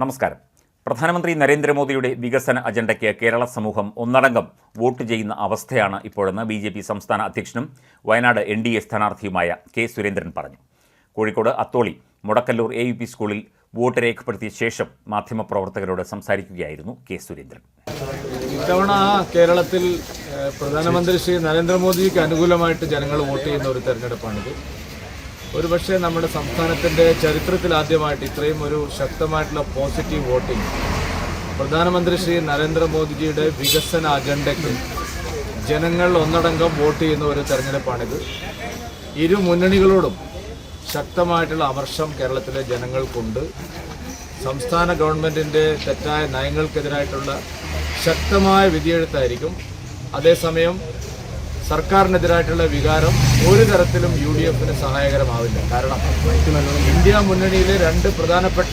നമസ്കാരം. പ്രധാനമന്ത്രി നരേന്ദ്രമോദിയുടെ വികസന അജണ്ടയ്ക്ക് കേരള സമൂഹം ഒന്നടങ്കം വോട്ട് ചെയ്യുന്ന അവസ്ഥയാണ് ഇപ്പോഴെന്ന് ബി ജെ പി സംസ്ഥാന അധ്യക്ഷനും വയനാട് എൻ ഡി എ സ്ഥാനാർത്ഥിയുമായ കെ സുരേന്ദ്രൻ പറഞ്ഞു. Kozhikode Atholi Mudakkallur A U P സ്കൂളിൽ വോട്ട് രേഖപ്പെടുത്തിയ ശേഷം മാധ്യമപ്രവർത്തകരോട് സംസാരിക്കുകയായിരുന്നു കെ സുരേന്ദ്രൻ. ഇത്തവണ കേരളത്തിൽ പ്രധാനമന്ത്രി ശ്രീ നരേന്ദ്രമോദിക്ക് അനുകൂലമായിട്ട് ജനങ്ങൾ വോട്ട് ചെയ്യുന്ന ഒരു തെരഞ്ഞെടുപ്പാണിത്. ഒരുപക്ഷെ നമ്മുടെ സംസ്ഥാനത്തിന്റെ ചരിത്രത്തിൽ ആദ്യമായിട്ട് ഇത്രയും ഒരു ശക്തമായിട്ടുള്ള പോസിറ്റീവ് വോട്ടിംഗ് പ്രധാനമന്ത്രി ശ്രീ നരേന്ദ്രമോദിജിയുടെ വികസന അജണ്ടയ്ക്ക് ജനങ്ങൾ ഒന്നടങ്കം വോട്ട് ചെയ്യുന്ന ഒരു തെരഞ്ഞെടുപ്പാണിത്. ഇരു മുന്നണികളോടും ശക്തമായിട്ടുള്ള അമർഷം കേരളത്തിലെ ജനങ്ങൾക്കുണ്ട്. സംസ്ഥാന ഗവൺമെന്റിന്റെ തെറ്റായ നയങ്ങൾക്കെതിരായിട്ടുള്ള ശക്തമായ വിധിയെഴുത്തായിരിക്കും. അതേസമയം സർക്കാരിനെതിരായിട്ടുള്ള വികാരം ഒരു തരത്തിലും യു ഡി എഫിന് സഹായകരമാവില്ല കാരണം ഇന്ത്യ മുന്നണിയിലെ രണ്ട് പ്രധാനപ്പെട്ട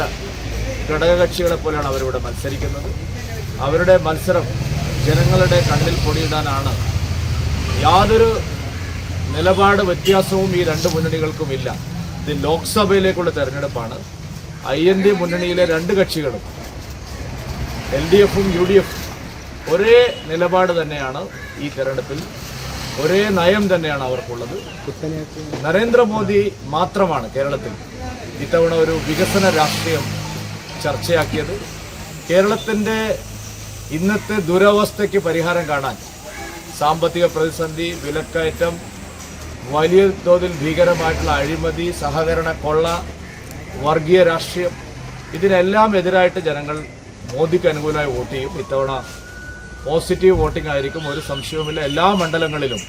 ഘടകകക്ഷികളെ പോലെയാണ് അവരിവിടെ മത്സരിക്കുന്നത്. അവരുടെ മത്സരം ജനങ്ങളുടെ കണ്ണിൽ പൊടിയിടാനാണ്. യാതൊരു നിലപാട് വ്യത്യാസവും ഈ രണ്ട് മുന്നണികൾക്കും ഇല്ല ഇത് ലോക്സഭയിലേക്കുള്ള തെരഞ്ഞെടുപ്പാണ്. ഐ എൻ ഡി മുന്നണിയിലെ രണ്ട് കക്ഷികളും എൽ ഡി എഫും യു ഡി എഫും ഒരേ നിലപാട് തന്നെയാണ് ഈ തെരഞ്ഞെടുപ്പിൽ ഒരേ നയം തന്നെയാണ് അവർക്കുള്ളത്. നരേന്ദ്രമോദി മാത്രമാണ് കേരളത്തിൽ ഇത്തവണ ഒരു വികസന രാഷ്ട്രീയം ചർച്ചയാക്കിയത്. കേരളത്തിന്റെ ഇന്നത്തെ ദുരവസ്ഥയ്ക്ക് പരിഹാരം കാണാൻ സാമ്പത്തിക പ്രതിസന്ധി വിലക്കയറ്റം വലിയ തോതിൽ ഭീകരമായിട്ടുള്ള അഴിമതി സഹകരണ കൊള്ള വർഗീയ രാഷ്ട്രീയം ഇതിനെല്ലാം എതിരായിട്ട് ജനങ്ങൾ മോദിക്ക് അനുകൂലമായി വോട്ട് ചെയ്യും. ഇത്തവണ പോസിറ്റീവ് വോട്ടിംഗ് ആയിരിക്കും. ഒരു സംശയവുമില്ല. എല്ലാ മണ്ഡലങ്ങളിലും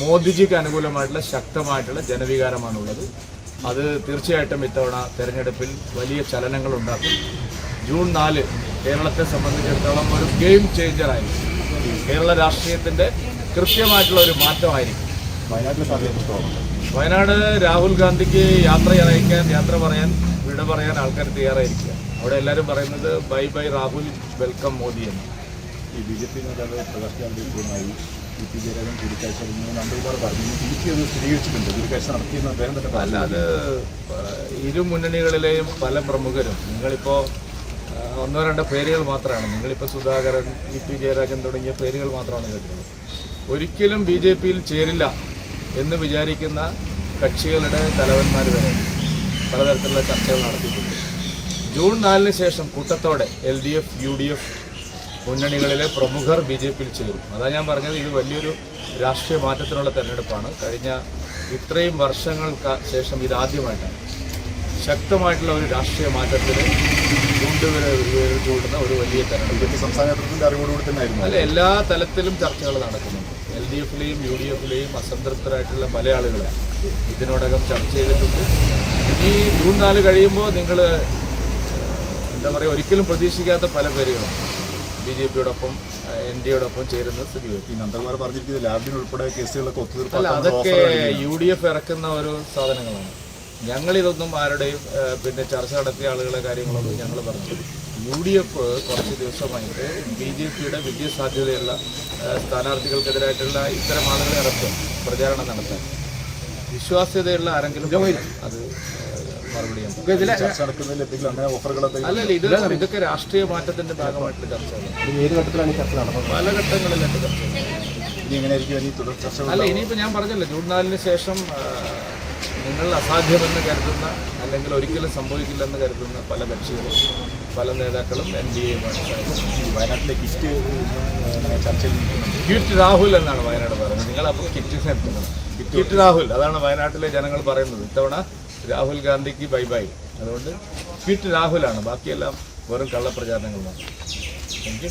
മോദിജിക്ക് അനുകൂലമായിട്ടുള്ള ശക്തമായിട്ടുള്ള ജനവികാരമാണുള്ളത്. അത് തീർച്ചയായിട്ടും ഇത്തവണ തെരഞ്ഞെടുപ്പിൽ വലിയ ചലനങ്ങൾ ഉണ്ടാക്കും ജൂൺ നാല് കേരളത്തെ സംബന്ധിച്ചിടത്തോളം ഒരു ഗെയിം ചേഞ്ചറായിരിക്കും കേരള രാഷ്ട്രീയത്തിന്റെ കൃത്യമായിട്ടുള്ള ഒരു മാറ്റമായിരിക്കും. വയനാട് രാഹുൽ ഗാന്ധിക്ക് യാത്ര അറിയിക്കാൻ യാത്ര പറയാൻ വിട പറയാൻ ആൾക്കാർ തയ്യാറായിരിക്കുക. അവിടെ എല്ലാവരും പറയുന്നത് bye bye Rahul welcome Modi എന്ന്. ഈ ബി ജെ പി നേതാവ് പ്രകാശ് ജാവ്ദേക്കറുമായി ഇ പി ജയരാജൻ കൂടിക്കാഴ്ച നമ്മളിപ്പോൾ പറഞ്ഞു. ഇ പി അത് സ്ഥിരീകരിച്ചിട്ടുണ്ട്. കൂടിക്കാഴ്ച നടത്തിയെന്ന് അദ്ദേഹം തന്നെ പറഞ്ഞു. അല്ല അത് ഇരു മുന്നണികളിലെയും പല പ്രമുഖരും നിങ്ങളിപ്പോൾ ഒന്നോ രണ്ടോ പേരുകൾ മാത്രമാണ്. നിങ്ങളിപ്പോൾ സുധാകരൻ ഇ പി ജയരാജൻ തുടങ്ങിയ പേരുകൾ മാത്രമാണ് കേട്ടത് ഒരിക്കലും ബി ജെ പിയിൽ ചേരില്ല എന്ന് വിചാരിക്കുന്ന കക്ഷികളുടെ തലവന്മാർ വരെ പലതരത്തിലുള്ള ചർച്ചകൾ നടത്തിയിട്ടുണ്ട്. ജൂൺ നാലിന് ശേഷം കൂട്ടത്തോടെ L D F U D F മുന്നണികളിലെ പ്രമുഖർ ബി ജെ പിയിൽ ചേരും. അതാ ഞാൻ പറഞ്ഞത് ഇത് വലിയൊരു രാഷ്ട്രീയ മാറ്റത്തിനുള്ള തെരഞ്ഞെടുപ്പാണ്. കഴിഞ്ഞ ഇത്രയും വർഷങ്ങൾക്ക് ശേഷം ഇതാദ്യമായിട്ടാണ് ശക്തമായിട്ടുള്ള ഒരു രാഷ്ട്രീയ മാറ്റത്തിന് കൂട്ടുന്ന ഒരു വലിയ തെരഞ്ഞെടുപ്പ്. അറിവോടുകൂടി തന്നെ അല്ല എല്ലാ തലത്തിലും ചർച്ചകൾ നടക്കുന്നുണ്ട്. എൽ ഡി എഫിലെയും യു ഡി എഫിലെയും അസംതൃപ്തരായിട്ടുള്ള പല ആളുകളെ ഇതിനോടകം ചർച്ച ചെയ്തിട്ടുണ്ട്. ഈ ജൂൺ നാല് കഴിയുമ്പോൾ നിങ്ങൾ എന്താ പറയുക ഒരിക്കലും പ്രതീക്ഷിക്കാത്ത പല പേരുകളും ബി ജെ പിയോടൊപ്പം എൻ ഡി എയോടൊപ്പം ചേരുന്ന സ്ഥിതി നന്ദകുമാർ പറഞ്ഞിരിക്കുന്നത് ലാബിൻ ഉൾപ്പെടെ കേസുകളൊക്കെ അല്ല ഒത്തുതീർപ്പാക്കാൻ അതൊക്കെ യു ഡി എഫ് ഇറക്കുന്ന ഒരു സാധനങ്ങളാണ്. ഞങ്ങളിതൊന്നും ആരുടെയും പിന്നെ ചർച്ച നടത്തിയ ആളുകളെ കാര്യങ്ങളൊന്നും ഞങ്ങൾ പറഞ്ഞു യു ഡി എഫ് കുറച്ച് ദിവസമായിട്ട് ബി ജെ പിയുടെ വിജയസാധ്യതയുള്ള സ്ഥാനാർത്ഥികൾക്കെതിരായിട്ടുള്ള ഇത്തരം ആളുകളെ ഇറക്കും പ്രചാരണം നടത്താൻ. വിശ്വാസ്യതയുള്ള ആരെങ്കിലും അത് മറുപടി ഞാൻ നടക്കുന്നതിൽ എന്തെങ്കിലും അങ്ങനെ ഓഫറുകളൊക്കെ അല്ലല്ല ഇത് ഇതൊക്കെ രാഷ്ട്രീയ മാറ്റത്തിന്റെ ഭാഗമായിട്ടുള്ള ഏത് ഘട്ടത്തിലാണ് ചർച്ച നടന്നത്? പല ഇനി എങ്ങനെയായിരിക്കും ഇനി തുടർ ചർച്ചകൾ അല്ല ഇനിയിപ്പോൾ ഞാൻ പറഞ്ഞല്ലോ ജൂൺ നാലിന് ശേഷം നിങ്ങൾ അസാധ്യമെന്ന് കരുതുന്ന അല്ലെങ്കിൽ ഒരിക്കലും സംഭവിക്കില്ലെന്ന് കരുതുന്ന പല കക്ഷികളും പല നേതാക്കളും എൻ ഡി വയനാട്ടിലെ കിറ്റ് ചർച്ചയിൽ കിറ്റ് രാഹുൽ എന്നാണ് വയനാട് പറയുന്നത്. നിങ്ങൾ അപ്പോൾ കിറ്റ് എത്തുന്നത് കിറ്റ് രാഹുൽ അതാണ് വയനാട്ടിലെ ജനങ്ങൾ പറയുന്നത്. ഇത്തവണ രാഹുൽ ഗാന്ധിക്ക് ബൈ ബൈ. അതുകൊണ്ട് ഫിറ്റ് രാഹുലാണ്. ബാക്കിയെല്ലാം വെറും കള്ളപ്രചാരണങ്ങളാണ്. Thank you